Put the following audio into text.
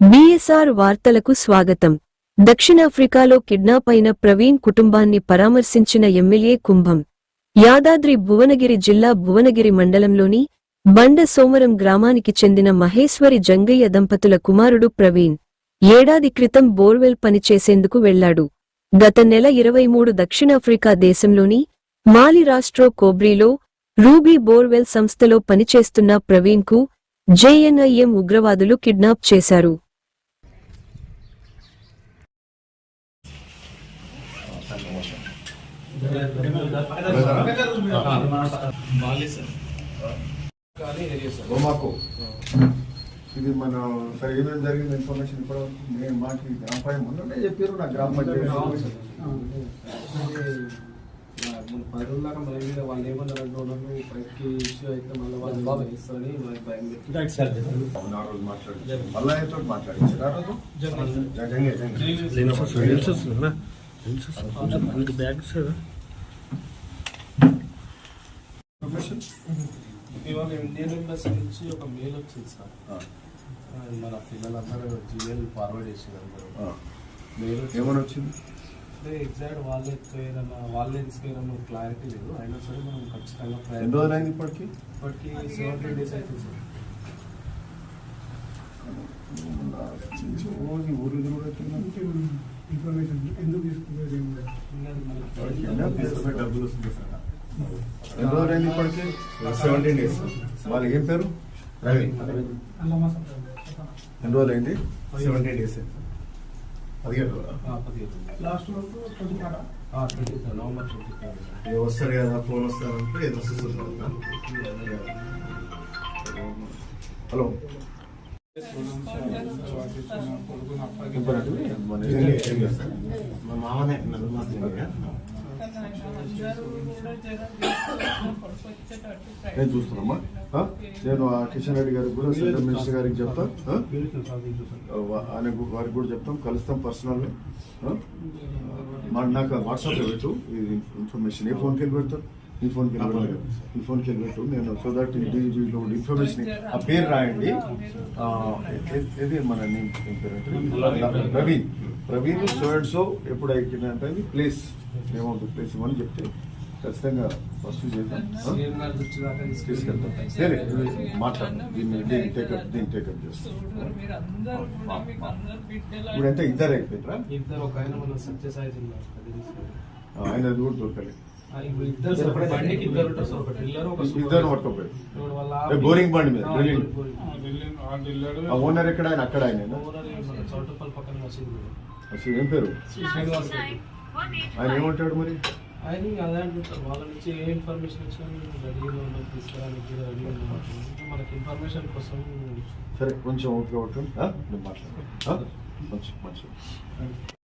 BSR వార్తలకు స్వాగతం. దక్షిణాఫ్రికాలో కిడ్నాప్ అయిన ప్రవీణ్ కుటుంబాన్ని పరామర్శించిన ఎమ్మెల్యే కుంభం. యాదాద్రి భువనగిరి జిల్లా భువనగిరి మండలంలోని బండ సోమరం గ్రామానికి చెందిన మహేశ్వరి జంగయ్య దంపతుల కుమారుడు ప్రవీణ్ ఏడాది క్రితం బోర్వెల్ పనిచేసేందుకు వెళ్ళాడు. గత నెల ఇరవై మూడు దక్షిణాఫ్రికా దేశంలోని మాలి రాష్ట్రో కోబ్రీలో రూబీ బోర్వెల్ సంస్థలో పనిచేస్తున్న ప్రవీణ్కు జేఎన్ఐఎం ఉగ్రవాదులు కిడ్నాప్ చేశారు. గోమాకు ఇది మన సరే ఏమేమి జరిగింది ఇన్ఫర్మేషన్ ఇప్పుడు నేను మాకు గ్రామ పంచాయతీ మొన్ననే చెప్పారు నా గ్రామ పంచాయతీ మన పది రోజుల దాకా మన మీద వాళ్ళు ఏమన్నారు వాళ్ళు పైకి ఇష్యూ అయితే మళ్ళీ వాళ్ళు ఇస్తారని మనకి భయం పెట్టి మళ్ళా ఆయనతో మాట్లాడించారు జంగే. ఇన్ఫర్మేషన్? ఇవాళ ఇండియన్ ఎంబసీ నుంచి ఒక మెయిల్ వచ్చింది సార్. ఆ, అది మన పిల్లలందరూ జిమెయిల్ ఫార్వర్డ్ చేసారు అందరూ. మెయిల్ ఏమని వచ్చింది అంటే ఎగ్జాక్ట్ వాళ్ళే ఎత్తుకోయారన్న వాళ్ళే తీసుకెళ్ళిన క్లారిటీ లేదు. అయినా సరే మనం ఖచ్చితంగా ఎన్ని రోజులు అయింది ఇప్పటికి ఇప్పటికి సెవెంటీన్ డేస్ అవుతుంది సార్. రోజు ఊరు కూడా ఇన్ఫర్మేషన్ ఎందుకు తీసుకునేది ఏం లేదు. ఉన్నది మనకి. ఎన్ని రోజులు అయింది ఇప్పటికి? సెవెంటీన్ డేస్ వాళ్ళు ఏం పేరు? రవి. ఎన్ని రోజులు అయింది? సెవెంటీన్ డేస్ పదిహేడు వస్తారు కదా ఫోన్ వస్తారంటే చూస్తున్నాం హలో. మా మామనే మాత్రమే నేను చూస్తున్నామ్మా? నేను ఆ కిషన్ రెడ్డి గారికి కూడా సెంట్రల్ మినిస్టర్ గారికి చెప్తా. ఆ? వా- ఆయన గు- వారికి కూడా చెప్తాం. కలుస్తాం పర్సనల్ నాకు వాట్సాప్లో పెట్టు. ఈ ఇన్ఫర్మేషన్. ఏ ఫోన్కి వెళ్ళి పెడతారు? ఈ ఫోన్కి వెళ్ళి ఈ ఫోన్కి వెళ్ళి పెట్టు. నేను సో దట్ దీంట్లో ఇన్ఫర్మేషన్ ఆ పేరు రాయండి. ఏది మన నేమ్ పేరు? Praveen Praveen so and so ఎప్పుడు ఎక్కిందంటే ప్లేస్ ప్లేస్ ఇవ్వని చెప్తే ఖచ్చితంగా ఫస్ట్ చేద్దాం. తీసుకెళ్తాం. సరే మాట్లాడు. దీన్ని దీన్ని టేకప్ దీన్ని టేకప్ చేస్తాం. ఇప్పుడు ఎంత ఇద్దరు అయిపోయిందా ఇద్దరు ఒక ఆయన కూడా దొరకలేదు ఇద్దరు పట్టుకోపోయి బోరింగ్ బండి మీద, ఓనర్ ఎక్కడ ఆయన? అక్కడ ఆయన ఏం పేరు. ఆయన ఏమంటాడు మరి? ఆయన అదే అంటుంటారు. వాళ్ళ నుంచి ఏ ఇన్ఫర్మేషన్ వచ్చినా మేము రెడీగా ఉన్నాం తీసుకురానికి రెడీగా ఉన్నాం. మనకి ఇన్ఫర్మేషన్ కోసం సరే కొంచెం ఓపిక మాట్లాడతాను. ఆ? మంచి మంచి